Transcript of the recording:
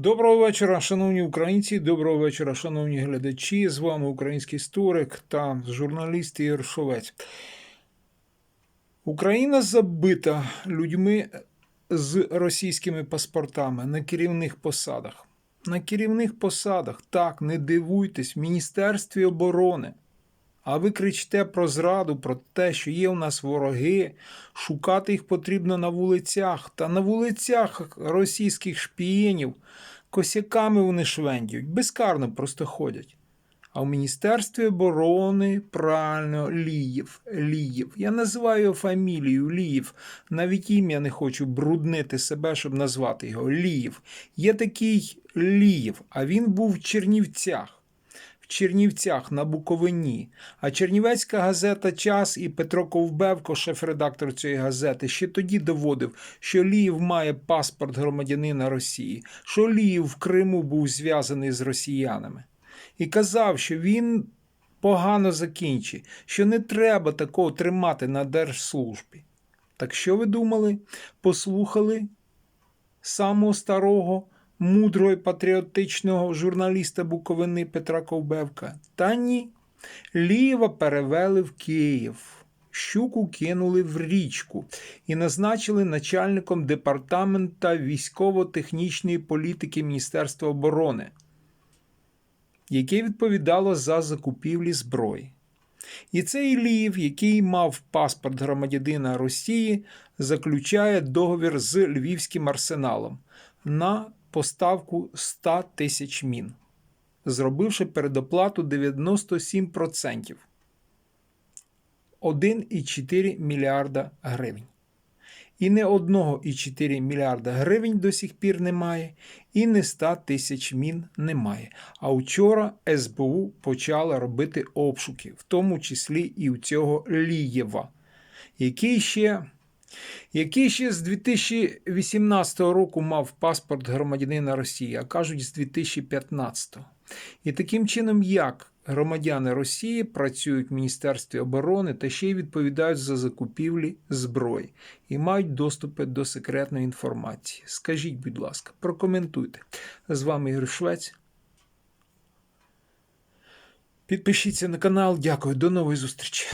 Доброго вечора, шановні українці. Доброго вечора, шановні глядачі. З вами український історик та журналіст Ігор. Україна забита людьми з російськими паспортами на керівних посадах. На керівних посадах, так, не дивуйтесь, в Міністерстві оборони. А ви кричите про зраду, про те, що є у нас вороги, шукати їх потрібно на вулицях. Та на вулицях російських шпієнів косяками вони швендюють, безкарно просто ходять. А в Міністерстві оборони правильно Ліїв. Ліїв. Я називаю його фамілію Ліїв. Навіть ім'я не хочу бруднити себе, щоб назвати його. Ліїв. Є такий Ліїв, а він був в Чернівцях. Чернівцях на Буковині. А Чернівецька газета Час і Петро Ковбевко, шеф-редактор цієї газети, ще тоді доводив, що Ліїв має паспорт громадянина Росії, що Ліїв в Криму був зв'язаний з росіянами. І казав, що він погано закінчить, що не треба такого тримати на держслужбі. Так що ви думали? Послухали самого старого, мудрого і патріотичного журналіста Буковини Петра Ковбевка? Та ні. Лієва перевели в Київ. Щуку кинули в річку і назначили начальником департамента військово-технічної політики Міністерства оборони, яке відповідало за закупівлі зброї. І цей Ліїв, який мав паспорт громадянина Росії, заключає договір з Львівським арсеналом на поставку 100 тисяч мін, зробивши передоплату 97%. 1,4 мільярда гривень. І не 1,4 мільярда гривень до сих пір немає, і не 100 тисяч мін немає. А вчора СБУ почала робити обшуки, в тому числі і у цього Лієва, який ще, який ще з 2018 року мав паспорт громадянина Росії, а кажуть, з 2015. І таким чином, як громадяни Росії працюють в Міністерстві оборони та ще й відповідають за закупівлі зброї і мають доступи до секретної інформації. Скажіть, будь ласка, прокоментуйте. З вами Ігор Швець. Підпишіться на канал. Дякую, до нової зустрічі.